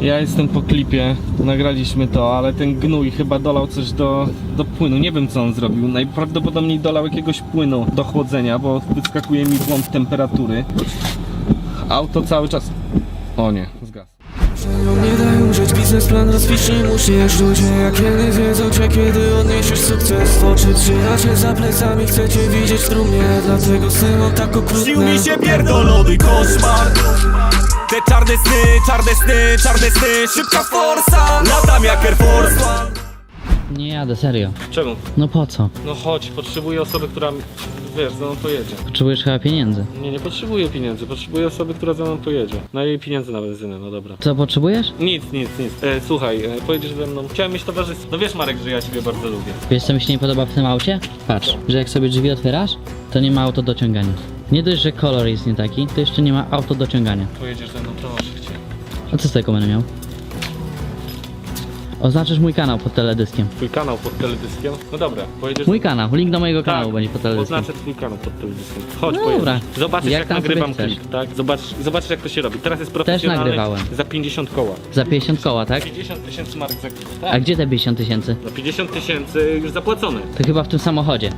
Ja jestem po klipie, nagraliśmy to, ale ten gnój chyba dolał coś do, do płynu. Nie wiem co on zrobił. Najprawdopodobniej dolał jakiegoś płynu do chłodzenia, bo wyskakuje mi błąd temperatury. Auto cały czas. O nie, zgasł. Nie dają żyć biznesplan rozpisz nie musisz Ludzie jak kiedy wiedzą cię kiedy odniesiesz sukces oczy Trzymacie za plecami chcecie widzieć w trumnie Dlatego syno tak okrutne Śnił mi się pierdolony koszmar Te czarne sny, czarne sny, czarne sny Szybka forsa, latam jak Air Force One Nie jadę, serio. Czemu? No po co? No chodź, potrzebuję osoby, która, wiesz, ze mną pojedzie. Potrzebujesz chyba pieniędzy. Nie, nie potrzebuję pieniędzy, potrzebuję osoby, która ze mną pojedzie. Na jej pieniędzy na benzynę, no dobra. Co potrzebujesz? Nic, nic, nic. E, słuchaj, e, pojedziesz ze mną. Chciałem mieć towarzystwo. No wiesz Marek, że ja ciebie bardzo lubię. Wiesz co mi się nie podoba w tym aucie? Patrz, że jak sobie drzwi otwierasz, to nie ma auto do ciągania. Nie dość, że kolor jest nie taki, to jeszcze nie ma auto do ciągania. Pojedziesz ze mną, proszę cię. A co z tego będę miał? Oznaczysz mój kanał pod teledyskiem. Twój kanał pod teledyskiem? No dobra, pojedziesz... Mój kanał, link do mojego Tak, kanału będzie pod teledyskiem. Oznaczę twój kanał pod teledyskiem. Chodź, No pojedziesz. dobra. Zobaczysz jak, Jak tam nagrywam sobie chcesz. klip, tak? Zobacz, zobaczysz jak to się robi. Teraz jest profesjonalny. nagrywałem. Za 50 koła. Za 50 koła, tak? 50 tysięcy marek za klip. A Tak. gdzie te 50 tysięcy? No 50 tysięcy już zapłacone. To chyba w tym samochodzie.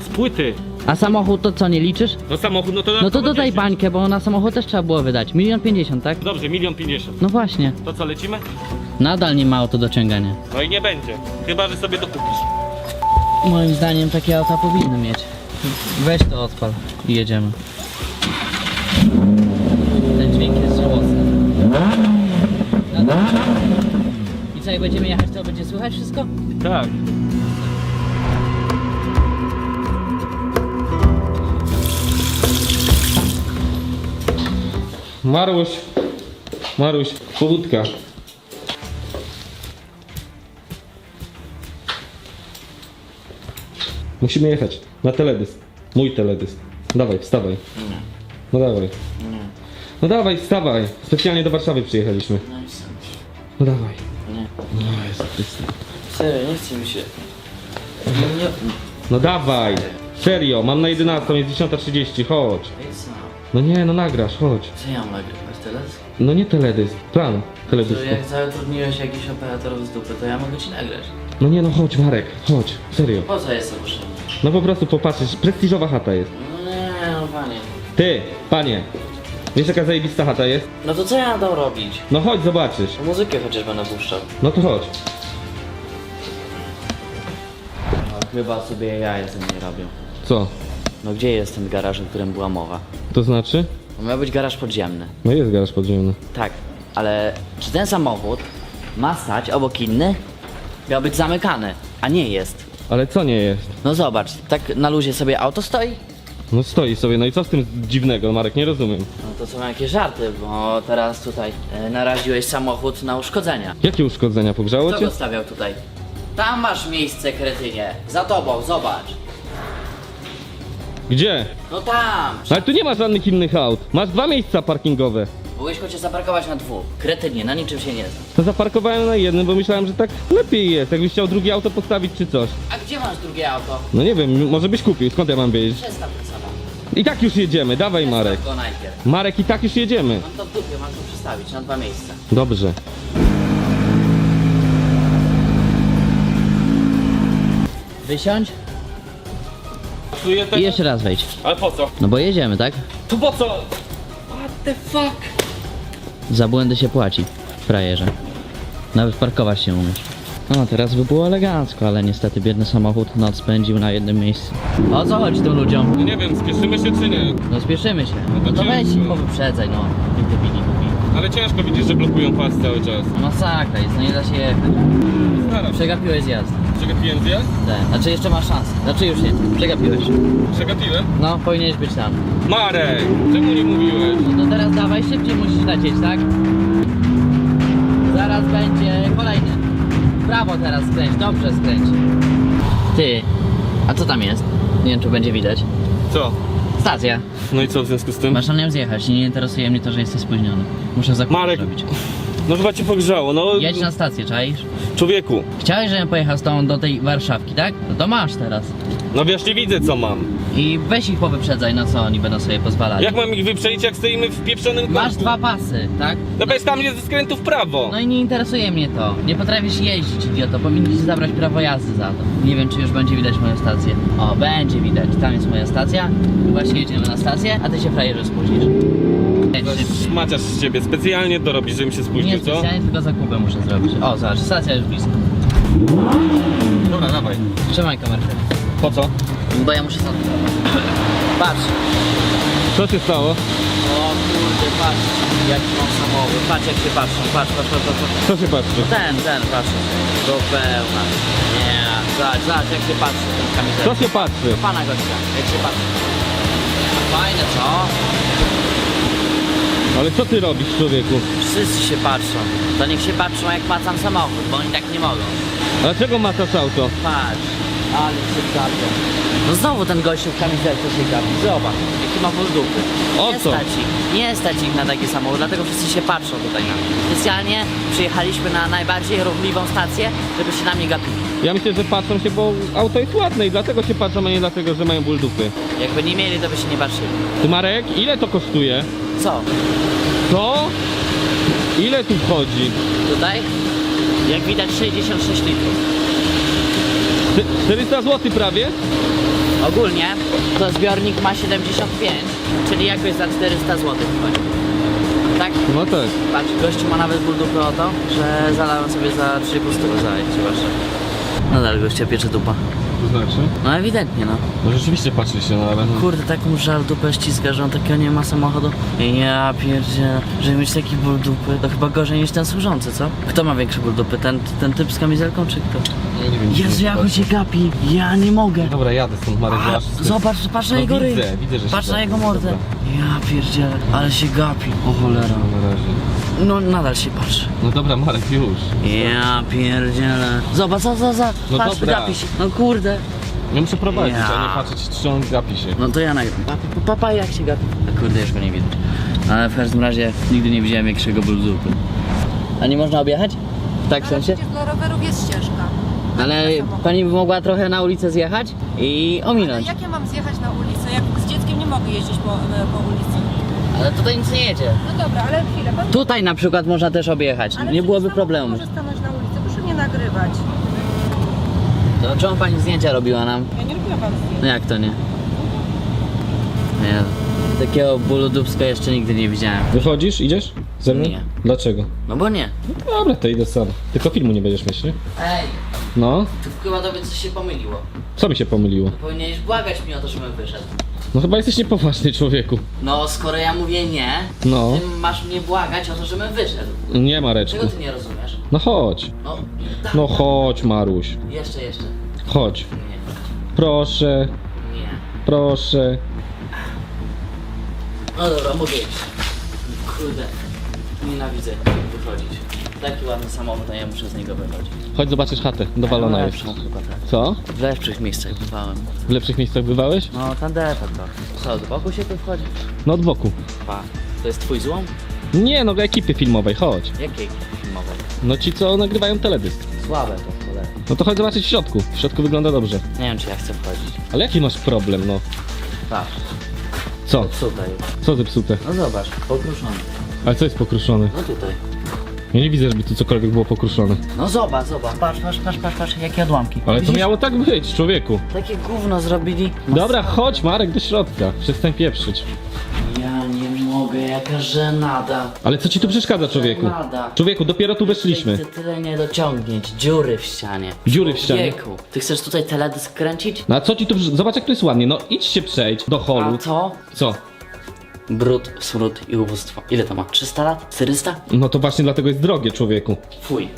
Z, płyty. A samochód to co, nie liczysz? No samochód, no to No to dodaj 10. bańkę, bo na samochód też trzeba było wydać. Milion pięćdziesiąt, tak? Dobrze, milion pięćdziesiąt. No właśnie. To co, lecimy? Nadal nie ma auto do ciągania. No i nie będzie. Chyba, że sobie dokupisz. Moim zdaniem takie auta powinny mieć. Weź to odpal i jedziemy. Ten dźwięk jest żałosny. No. I co, jak będziemy jechać, to będzie słychać wszystko? Tak. Maruś, Maruś, powódka. Musimy jechać na teledysk. Mój teledysk. Dawaj, wstawaj. No dawaj. No dawaj, wstawaj. Specjalnie do Warszawy przyjechaliśmy. No dawaj. No Jezu Chryste. Serio, nie chce mi się. No dawaj! Serio, mam na 11, jest 10.30, chodź. No nie, no nagrasz, chodź. Co ja mam nagrywać teraz? No nie teledysk, plan To teledysku. jak zatrudniłeś jakichś operatorów z dupy, to ja mogę ci nagrać. No nie, no chodź Marek, chodź, serio. Po co jestem potrzebny? No po prostu popatrzysz, prestiżowa chata jest. No nie, no panie. Ty, panie, wiesz jaka zajebista chata jest? No to co ja mam tam robić? No chodź, zobaczysz. To muzykę chociaż będę puszczał. No to chodź. No chyba sobie jaja ze mnie robią. Co? No gdzie jest ten garaż, o którym była mowa? To znaczy? Miał być garaż podziemny. No jest garaż podziemny. Tak, ale czy ten samochód ma stać obok inny? Miał być zamykany, a nie jest. Ale co nie jest? No zobacz, tak na luzie sobie auto stoi? No stoi sobie, no i co z tym dziwnego, Marek, nie rozumiem. No to są jakieś żarty, bo teraz tutaj e, naraziłeś samochód na uszkodzenia. Jakie uszkodzenia, pogrzało Kto cię? go stawiał tutaj? Tam masz miejsce, kretynie. Za tobą, zobacz. Gdzie? No tam. Ale tu nie ma żadnych innych aut. Masz dwa miejsca parkingowe. Mogłeś chociaż zaparkować na dwóch. Kretynie, na niczym się nie zna. To zaparkowałem na jednym, bo myślałem, że tak lepiej jest. Jakbyś chciał drugie auto postawić czy coś. A gdzie masz drugie auto? No nie wiem, może byś kupił, skąd ja mam wiedzieć? Przestaw ten samochód. I tak już jedziemy, dawaj Marek. Go najpierw. Marek, i tak już jedziemy. Mam to w dupie, mam to przestawić na dwa miejsca. Dobrze. Wysiądź Psuję i jeszcze raz wejdź. Ale po co? No bo jedziemy, tak? Tu po co? What the fuck? Za błędy się płaci, frajerze. Nawet parkować się umiesz. No teraz by było elegancko, ale niestety biedny samochód noc spędził na jednym miejscu. O co chodzi tym ludziom? No nie wiem, spieszymy się czy nie. No spieszymy się. No to weź ciężko. i powyprzedzaj, no. Tych debili głupi. Ale ciężko widzisz, że blokują pas cały czas. No masakra jest, no nie da się jechać. Przegapiłeś zjazd. Przegapiłem zjazd? Tak. Znaczy jeszcze masz szansę. Znaczy już nie. Przegapiłeś. Przegapiłem? No, powinieneś być tam. Marek, czemu nie mówiłeś? No to teraz dawaj, szybciej musisz lecieć, tak? Zaraz będzie kolejny. W prawo teraz skręć, dobrze skręć. Ty, a co tam jest? Nie wiem, czy będzie widać. Co? Stacja. No i co w związku z tym? Masz na nią zjechać i nie interesuje mnie to, że jesteś spóźniony. Muszę zakup Marek. zrobić. No chyba cię pogrzało, no. Jedź na stację, czaisz? Człowieku, Chciałeś, żebym pojechał z tobą do tej Warszawki, tak? No to masz teraz. no wiesz, nie widzę co mam. I weź ich powyprzedzaj, no co oni będą sobie pozwalali. Jak mam ich wyprzedzić, jak stoimy w pieprzonym Masz korku? dwa pasy, tak? No bez tam jest ze skrętu w prawo. No i nie interesuje mnie to. Nie potrafisz jeździć, idioto. Powinni ci zabrać prawo jazdy za to. Nie wiem, czy już będzie widać moją stację. O, będzie widać. Tam jest moja stacja. Właśnie jedziemy na stację, a ty się frajerze spóźnisz. Maciasz z ciebie, specjalnie to robisz, żebym się Nie spóźnił, co? specjalnie, tylko zakupy muszę zrobić. O, zobacz, stacja już blisko. Dobra, dawaj. Trzymaj kamerkę. Po co? Bo ja muszę stąd. Patrz. Co się stało? O kurde, patrz. Jaki mam samochód. Patrz jak się patrzą. Patrz, patrz, patrz, patrz. Co się patrzy? Ten, ten, patrz. Do pełna. Nie, zobacz, zobacz jak się patrzy ten Co kamizelek. się patrzy? Pana gościa, jak się patrzy. Fajne, co? Ale co ty robisz, człowieku? Wszyscy się patrzą. To niech się patrzą jak ma tam samochód, bo oni tak nie mogą. Dlaczego macasz auto? Patrz, ale się gapią. No znowu ten gościu w kamizelce się gapi. Zobacz, jaki ma ból dupy. O nie co? stać ich, nie stać ich na taki samochód, dlatego wszyscy się patrzą tutaj na mnie. Specjalnie przyjechaliśmy na najbardziej ruchliwą stację, żeby się na mnie gapili. Ja myślę, że patrzą się, bo auto jest ładne i dlatego się patrzą, a nie dlatego, że mają ból dupy. Jakby nie mieli, to by się nie patrzyli. Ty Marek, ile to kosztuje? Co? Co? Ile tu wchodzi? Tutaj? Jak widać 66 litrów. Ty- 400 zł prawie? Ogólnie to zbiornik ma 75, czyli jakoś za 400 zł wchodzi. Tak? No tak. Patrz, gościu ma nawet ból dupy o to, że zalałem sobie za 3,5 stówy za zobaczcie. Nadal gościa piecze dupa. To znaczy? No ewidentnie no. No rzeczywiście patrzy się, no ale... Kurde, tak mu żal dupę ściska, że on takiego nie ma samochodu. Ja pierdzielę, żeby mieć taki ból dupy, to chyba gorzej niż ten służący, co? Kto ma większy ból dupy, ten, ten typ z kamizelką czy kto? nie wiem, Jezu, jak on się gapi, ja nie mogę. Dobra, jadę stąd Marek, A, aż... zobacz, patrz na No jego ryj. widzę, widzę, że się Patrz na gapi. jego mordę. Ja pierdzielę, ale się gapi. O cholera. Na razie. No nadal się patrzy. No dobra Marek, już. Ja pierdzielę. Zobacz, co, co, co. No Patrz, dobra. gapi się. No kurde. Ja muszę prowadzić, Ja. a nie patrzeć, czy on gapi się. No to ja nagram. Papa, papa jak się gapi. A kurde, już go nie widać. Ale w każdym razie nigdy nie widziałem większego ból dupy. A nie można objechać? Tak w Ale sensie? przecież dla rowerów jest ścieżka. Ale pani by mogła trochę na ulicę zjechać i Ale ominąć. jak ja mam zjechać na ulicę? Jak z dzieckiem nie mogę jeździć po, po ulicy. Ale tutaj nic nie jedzie. No dobra, ale chwilę. Pan... Tutaj na przykład można też objechać. Ale Nie przecież byłoby samochód problemu. może stanąć na ulicy, proszę nie nagrywać. To czemu pani zdjęcia robiła nam? Ja nie robiłam wam zdjęć. No jak to nie? Nie. Takiego bólu dupska jeszcze nigdy nie widziałem. Wychodzisz, idziesz? Ze mną? Nie. Dlaczego? No bo nie. Dobra, to idę sam. Tylko filmu nie będziesz mieć, nie? Ej, No, tu chyba tobie coś się pomyliło. co mi się pomyliło? Powinieneś błagać mnie o to, żebym wyszedł. No chyba jesteś niepoważny człowieku. No, skoro ja mówię nie, No. ty masz mnie błagać o to, żebym wyszedł. Nie Mareczku. Czego ty nie rozumiesz? No chodź. No, tak. No chodź Maruś. Jeszcze, jeszcze. Chodź. Nie, Proszę, nie. proszę. No dobra, mogę iść. Kurde, nienawidzę wychodzić. Taki ładny samochód, a ja muszę z niego wychodzić. Chodź zobaczysz chatę. Dowalona No, jest. lepszą chyba tak. Co? W lepszych miejscach bywałem. W lepszych miejscach bywałeś? No, tandeta trochę. Co, od boku się tu wchodzi? No od boku. Pa. To jest twój złom? Nie no, do ekipy filmowej, chodź. Jakiej filmowej? No ci co nagrywają teledysk. Słabe to cholera. No to chodź zobaczyć w środku. W środku wygląda dobrze. Nie wiem, czy ja chcę wchodzić. Ale jaki masz problem, no? Patrz, Co? tutaj. Co zepsute? No zobacz, pokruszony. Ale co jest pokruszone? No tutaj. Ja nie widzę, żeby tu cokolwiek było pokruszone. No zobacz, zobacz. Patrz, patrz, patrz, patrz, patrz, jakie odłamki. Ale to Widzisz? miało tak być, człowieku. Takie gówno zrobili. Dobra, chodź Marek do środka. Przestań pieprzyć. Ja nie mogę, jaka żenada. Ale co ci tu przeszkadza, człowieku? Żenada. Człowieku, dopiero tu weszliśmy. Chcę tyle nie dociągnięć. Dziury w ścianie. Dziury w ścianie. Wieku. Ty chcesz tutaj teledysk kręcić? No a co ci tu... Zobacz jak tu jest ładnie. No idź się przejdź do A holu. to? Co? Brud, smród i ubóstwo. Ile to ma? 300 lat? 400? No to właśnie dlatego jest drogie, człowieku. Fuj.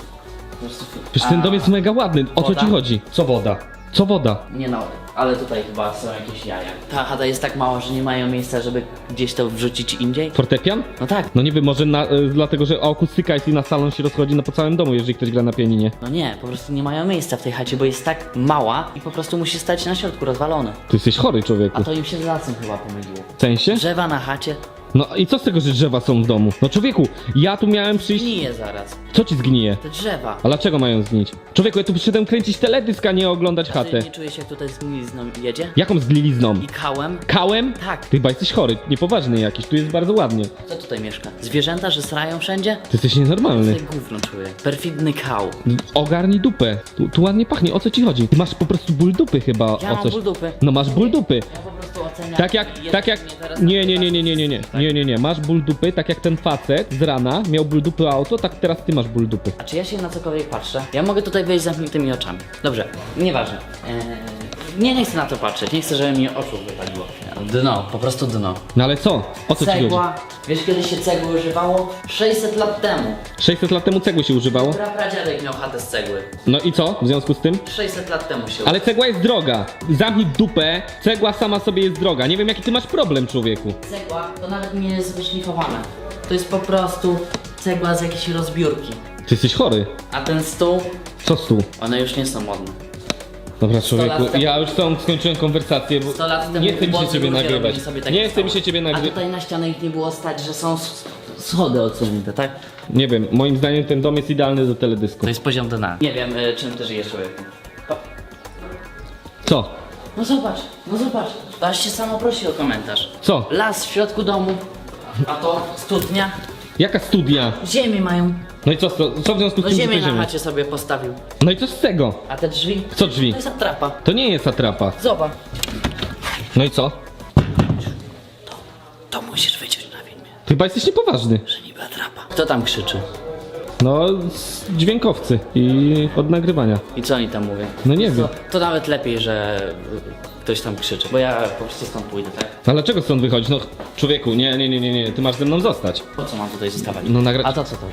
Po prostu fuj. Przecież ten dom jest mega ładny. O co Woda? ci chodzi? Co woda? Co woda? Nie no, ale tutaj chyba są jakieś jaja. Ta chata jest tak mała, że nie mają miejsca, żeby gdzieś to wrzucić indziej? Fortepian? No tak. No nie wiem, może na, y, dlatego, że akustyka jest i na salon się rozchodzi no po całym domu, jeżeli ktoś gra na pianinie. No nie, po prostu nie mają miejsca w tej chacie, bo jest tak mała i po prostu musi stać na środku rozwalone. Ty jesteś chory, człowieku. A to im się z lasem chyba pomyliło. W sensie? Drzewa na chacie No i co z tego, że drzewa są w domu? No człowieku, ja tu miałem przyjść... gnije zaraz. Co ci zgnije? Te drzewa. A dlaczego mają zgnić? Człowieku, ja tu przyszedłem kręcić teledysk, a nie oglądać Ty chatę. nie czujesz jak tutaj zgnili zlizną jedzie? Jaką z lilizną? I kałem? Kałem? Tak. Ty chyba jesteś chory, niepoważny jakiś, tu jest bardzo ładnie. Kto tutaj mieszka? Zwierzęta, że srają wszędzie? Ty jesteś nienormalny. Tutaj gówno czuję. Perfidny kał. Ogarnij dupę. Tu, tu ładnie pachnie, o co ci chodzi? Ty masz po prostu ból dupy chyba, Ja o mam coś. ból dupy. No masz ból dupy. Ja po prostu oceniam. Tak jak, tak jak, nie, nie, nie, nie, nie, nie, nie? Nie, nie, nie, masz ból dupy, tak jak ten facet z rana miał ból dupy auto, tak teraz ty masz ból dupy. A czy ja się na cokolwiek patrzę? Ja mogę tutaj wejść z zamkniętymi oczami. Dobrze, nieważne. Eee, nie, nie chcę na to patrzeć, nie chcę, żeby mi oczu wypaliło. Dno, po prostu dno. No ale co? O co ci chodzi? Cegła. Wiesz kiedy się cegły używało? 600 lat temu. 600 lat temu cegły się używało. Prapradziadek miał chatę z cegły. No i co w związku z tym? 600 lat temu się Ale cegła jest droga. Zamknij dupę, cegła sama sobie jest droga. Nie wiem jaki ty masz problem, człowieku. Cegła to nawet nie jest wyszlifowane. To jest po prostu cegła z jakiejś rozbiórki. Ty jesteś chory. A ten stół, Co z tu? one już nie są modne. Dobra, lat człowieku, temu- ja już tą skończyłem konwersację, bo 100 lat temu nie chce mi się ciebie ludzie nagrywać. robili sobie takie Nie chce mi się ciebie A nagrywać. tutaj na ścianę ich nie było stać, że są s- schody odsunięte, tak? Nie wiem, moim zdaniem ten dom jest idealny do teledysku. To jest poziom dna. Nie wiem, y, czym ty żyjesz człowieku. Co? No zobacz, no zobacz. To aż się samo prosi o komentarz. Co? Las w środku domu, a to studnia. Jaka studia? Ziemię mają. No i co, co, co w związku z No tym, że ziemię to na ziemia? chacie sobie postawił. No i co z tego? A te drzwi? Co drzwi? To jest atrapa. To nie jest atrapa. Zobacz. No i co? To musisz wyciąć na filmie, Ty chyba jesteś niepoważny. że niby atrapa. Kto tam krzyczy? No, z dźwiękowcy i od nagrywania. I co oni tam mówią? No nie wiem. To, to nawet lepiej, że y, ktoś tam krzyczy, bo ja po prostu stąd pójdę, tak? No ale czego stąd wychodzić? No człowieku, nie, nie, nie, nie, nie, ty masz ze mną zostać. Po co mam tutaj zostawać? No nagra- A to co to?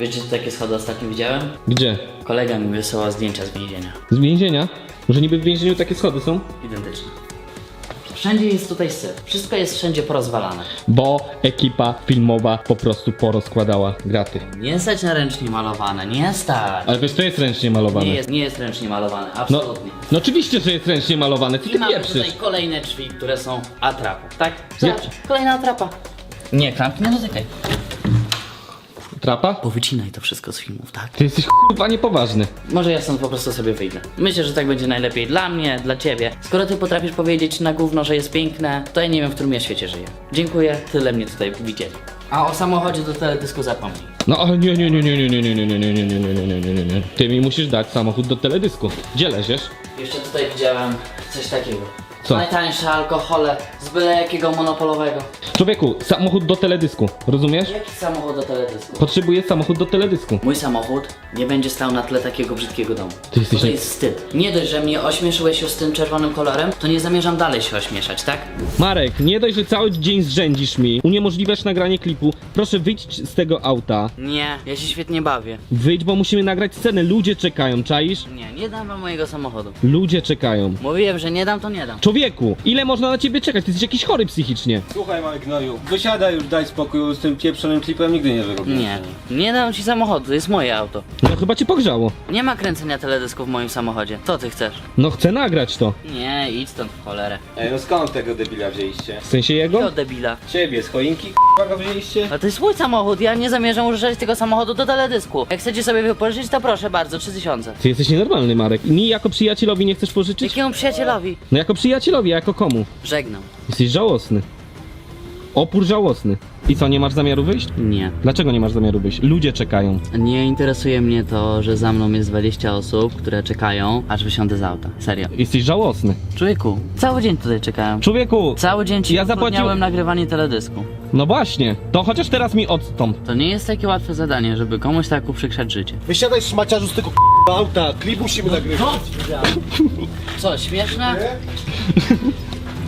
Wiesz, gdzie takie schody ostatnio widziałem? Gdzie? Kolega mi wysyłał zdjęcia z więzienia. Z więzienia? Że niby w więzieniu takie schody są? Identyczne. Wszędzie jest tutaj syf. Wszystko jest wszędzie porozwalane. Bo ekipa filmowa po prostu porozkładała graty. Nie stać na ręcznie malowane, nie stać. Ale wiesz, to jest ręcznie malowane. Nie jest, nie jest ręcznie malowane, No, absolutnie. no oczywiście, że jest ręcznie malowane, co I ty mamy pieprzysz? tutaj kolejne drzwi, które są atrapą, tak? Zobacz, kolejna atrapa. Nie, klamp, nie dotykaj. Trapa? Powycinaj to wszystko z filmów, tak? Ty jesteś chyba niepoważny. Może ja stąd po prostu sobie wyjdę. Myślę, że tak będzie najlepiej dla mnie, dla ciebie. Skoro ty potrafisz powiedzieć na gówno, że jest piękne, to ja nie wiem, w którym ja świecie żyję. Dziękuję, tyle mnie tutaj widzieli. A o samochodzie do teledysku zapomnij. No ale nie, nie, nie, nie, nie, nie, nie, nie, nie, nie, nie, nie, nie, nie, nie, nie, nie. Ty mi musisz dać samochód do teledysku. Gdzie leziesz? Jeszcze tutaj widziałem coś takiego. Co? Najtańsze alkohole z byle jakiego monopolowego. Człowieku, samochód do teledysku, rozumiesz? Jaki samochód do teledysku? Potrzebuję samochód do teledysku. Mój samochód nie będzie stał na tle takiego brzydkiego domu. Ty jesteś to nie- jest wstyd. Nie dość, że mnie ośmieszyłeś już z tym czerwonym kolorem, to nie zamierzam dalej się ośmieszać, tak? Marek, nie dość, że cały dzień zrzędzisz mi, uniemożliwiasz nagranie klipu, proszę wyjdź z tego auta. Nie, ja się świetnie bawię. Wyjdź, bo musimy nagrać scenę, ludzie czekają, czaisz? Nie, nie dam wam mojego samochodu. Ludzie czekają. Mówiłem, że nie dam, to nie dam. Człowieku, ile można na ciebie czekać? Ty jesteś jakiś chory psychicznie. Słuchaj mały gnoju, wysiadaj już, daj spokój, z tym pieprzonym klipem nigdy nie wyrobię. Nie, nie dam ci samochodu, to jest moje auto. No chyba cię pogrzało. Nie ma kręcenia teledysku w moim samochodzie. Co ty chcesz? No chcę nagrać to. Nie, idź stąd w cholerę. Ej, no skąd tego debila wzięliście? W sensie jego? Do debila. Ciebie, z choinki k***a go wzięliście? A to jest mój samochód, ja nie zamierzam używać tego samochodu do teledysku. Jak chcecie sobie wypożyczyć, to proszę bardzo, 3000. Ty jesteś nienormalny, Marek. Mi jako przyjacielowi nie chcesz pożyczyć? Jakiemu przyjacielowi? No jako przyjacielowi, a jako komu? Żegnam. Jesteś żałosny. Opór żałosny. I co, nie masz zamiaru wyjść? Nie. Dlaczego nie masz zamiaru wyjść? Ludzie czekają. Nie interesuje mnie to, że za mną jest 20 osób, które czekają, aż wysiądę z auta. Serio. Jesteś żałosny. Człowieku, cały dzień tutaj czekałem. Człowieku! Cały dzień ci Ja zapłaciłem- nagrywanie teledysku. No właśnie, to chociaż teraz mi odstąp. To nie jest takie łatwe zadanie, żeby komuś tak uprzykrzać życie. Wysiadaj szmaciarzu z tego k***a auta, klip musimy nagrywać. Co, śmieszne?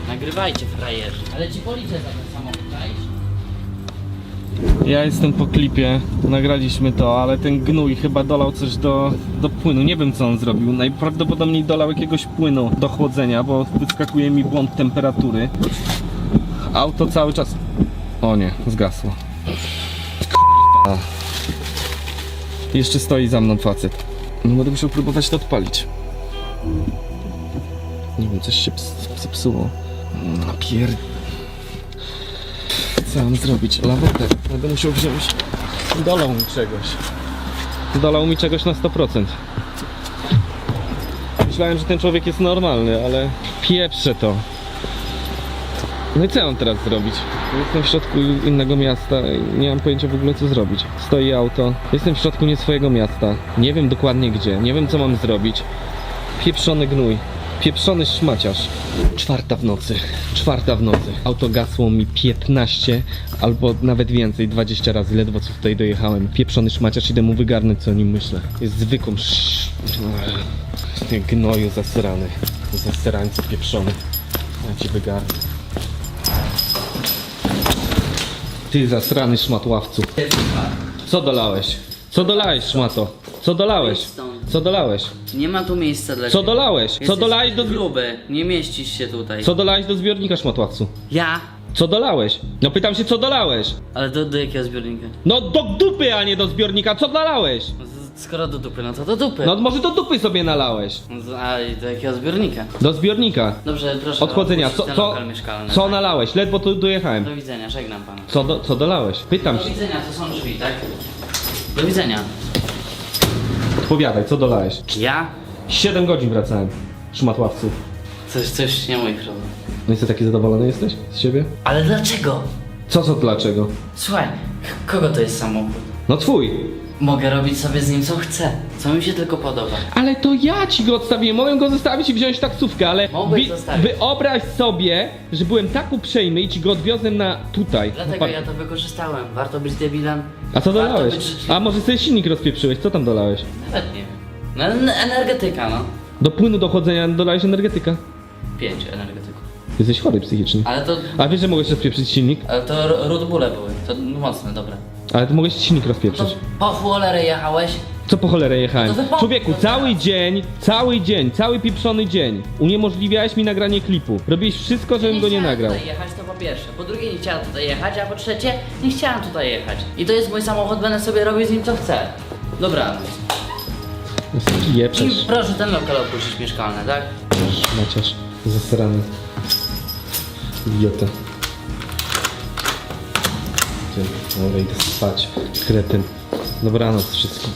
Nagrywajcie, frajerzy. Ale ci policzę za ten samochód, czaisz? Ja jestem po klipie, nagraliśmy to, ale ten gnój chyba dolał coś do, do płynu. Nie wiem co on zrobił. Najprawdopodobniej dolał jakiegoś płynu do chłodzenia, bo wyskakuje mi błąd temperatury. Auto cały czas. O nie, zgasło. K***a. Jeszcze stoi za mną facet. No będę musiał próbować to odpalić. Nie wiem, coś się ps zepsuło. Napier... Co mam zrobić? Lawetę. Będę musiał wziąć. Dolał mi czegoś. Dolał mi czegoś na 100%. myślałem, że ten człowiek jest normalny, ale pieprzę to. No i co mam teraz zrobić? Jestem w środku innego miasta i nie mam pojęcia w ogóle co zrobić. Stoi auto, jestem w środku nie swojego miasta. Nie wiem dokładnie gdzie, nie wiem co mam zrobić. Pieprzony gnój. Pieprzony szmaciarz. Czwarta w nocy. Czwarta w nocy. Auto gasło mi 15 albo nawet więcej, 20 razy. Ledwo co tutaj dojechałem. Pieprzony szmaciarz, idę mu wygarnąć co o nim myślę. Jest zwykłą sz... Gnoju zasrany. Zasrańcu pieprzony. Ja ci wygarnę. Ty zasrany szmatławcu. Co dolałeś? Co dolałeś szmato? Co dolałeś? Co dolałeś? Nie ma tu miejsca dla Co ciebie. dolałeś? Co Jesteś dolałeś do... gruby, nie mieścisz się tutaj. Co dolałeś do zbiornika szmatławcu? Ja? Co dolałeś? No pytam się co dolałeś? Ale do, do jakiego zbiornika? No do dupy, a nie do zbiornika, co dolałeś? No Skoro do dupy, no to do dupy. No może do dupy sobie nalałeś. No A i do jakiego zbiornika? Do zbiornika. Dobrze, proszę Odchodzenia. opuścić Co, ten co, lokal mieszkalny. co nalałeś? Ledwo tu dojechałem. Do widzenia, żegnam pana. Co, do, co dolałeś? Pytam Do się. widzenia, to są drzwi, tak? Do widzenia. Odpowiadaj, co dolałeś? Ja? 7 godzin wracałem. Szmatławcu. Coś, coś nie mój problem. No i co, taki zadowolony jesteś z siebie? Ale dlaczego? Co, co, dlaczego? Słuchaj, kogo to jest samochód? No twój. Mogę robić sobie z nim co chcę, co mi się tylko podoba. Ale to ja ci go odstawiłem, mogłem go zostawić i wziąć taksówkę, ale Mogłeś zostawić. wyobraź sobie, że byłem tak uprzejmy i ci go odwiozłem na tutaj. Dlatego ja to wykorzystałem. Warto być debilem. A co Warto dolałeś? być życzliwym. A może sobie silnik rozpieprzyłeś? Co tam dolałeś? Nawet nie. No, en- energetyka, no. Do płynu do chłodzenia dolałeś energetyka. Pięć energetyków. Jesteś chory psychicznie. Ale to, A wiesz, że mogłeś rozpieprzyć silnik? ale to r- rudbule były. To mocne, dobra. Ale ty mogłeś silnik To rozpieprzyć. po cholerę jechałeś? Co po cholerę jechałem? No to Człowieku, cały dzień, cały dzień, cały pieprzony dzień uniemożliwiałeś mi nagranie klipu. Robiłeś wszystko, żebym go nie chciałem nagrał. tutaj jechać, to po pierwsze. Po drugie, nie chciałem tutaj jechać, a po trzecie, nie chciałem tutaj jechać. I to jest mój samochód, będę sobie robił z nim co chcę. Dobra. I Jeczesz, proszę ten lokal opuścić mieszkalny, tak? Maciasz, zasrany. Idiota. Dobra, idę spać. Kretyn. Dobranoc wszystkim.